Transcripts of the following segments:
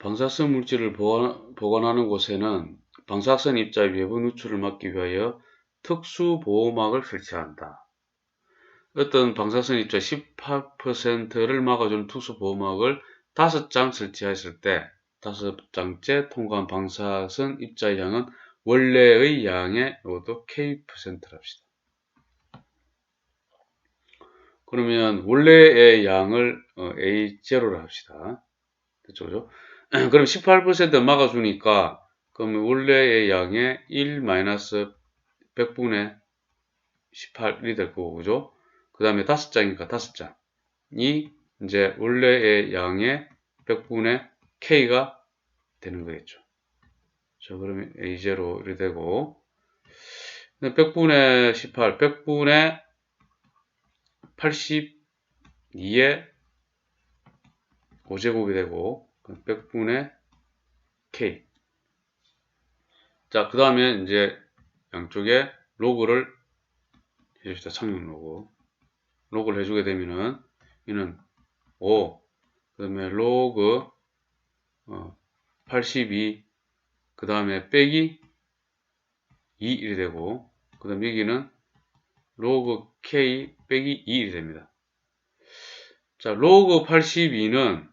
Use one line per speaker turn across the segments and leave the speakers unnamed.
방사성 물질을 보관, 보관하는 곳에는 방사선 입자의 외부 누출을 막기 위하여 특수 보호막을 설치한다. 어떤 방사선 입자 18%를 막아주는 특수 보호막을 5장 설치했을 때 5장째 통과한 방사선 입자의 양은 원래의 양의 이것도 K%를 합시다. 그러면 원래의 양을 어, A0로 합시다. 됐죠? 그럼 18% 막아주니까 그러면 원래의 양의 1 100분의 18이 될 거고 그죠? 그 다음에 5장이니까 5장이 이제 원래의 양의 100분의 K가 되는 거겠죠. 자 그러면 A0 이렇게 되고 100분의 18, 100분의 82의 5제곱이 되고 100분의 K 자, 그 다음에 이제 양쪽에 로그를 해줍시다. 착륙 로그. 로그를 해주게 되면은, 이는 5, 그 다음에 로그 어, 82, 그 다음에 빼기 2 이렇게 되고, 그 다음 여기는 로그 K 빼기 2 이렇게 됩니다. 자, 로그 82는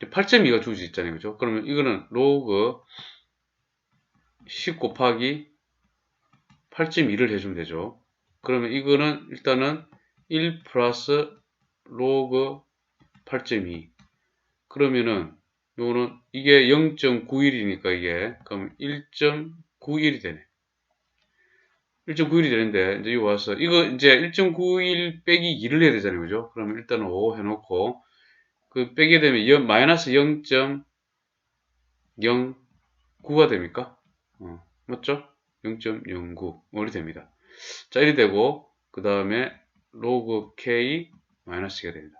8.2가 주어져 있잖아요. 그죠? 그러면 이거는 로그 10 곱하기 8.2를 해주면 되죠. 그러면 이거는 일단은 1 플러스 로그 8.2 그러면은 요거는 이게 0.91이니까 이게 그럼 1.91이 되네. 1.91이 되는데 이제 여기 와서 이거 이제 1.91 빼기 2를 해야 되잖아요. 그죠? 그러면 일단 5 해놓고 그 빼게 되면 0, 마이너스 0.09가 됩니까? 어, 맞죠? 0.09 이렇게 됩니다. 자 이렇게 되고 그 다음에 로그 k 마이너스가 됩니다.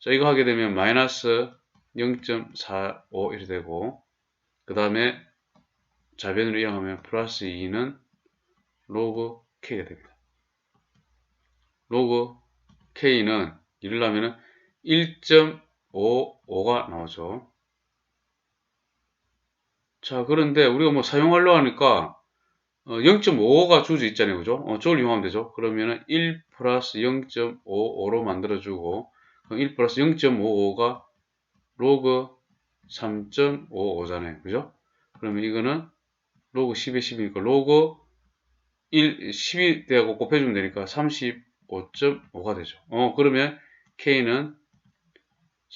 자 이거 하게 되면 마이너스 0.45 이렇게 되고 그 다음에 자변으로 이용하면 플러스 2는 로그 k가 됩니다. 로그 k는 이러려면 1. 5, 5가 나오죠. 자, 그런데 우리가 뭐 사용하려고 하니까 0.55가 어, 주어져 있잖아요. 그죠? 어, 저걸 이용하면 되죠. 그러면은 1 플러스 0.55로 만들어주고 1 플러스 0.55가 로그 3.55잖아요. 그죠? 그러면 이거는 로그 10에 10이니까 로그 1, 10이 되고 곱해주면 되니까 35.5가 되죠. 어, 그러면 K는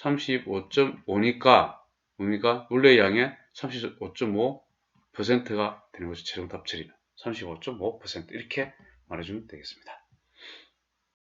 35.5니까 뭡니까? 원래 양의 35.5%가 되는 거죠. 최종 답 처리는. 35.5% 이렇게 말해주면 되겠습니다.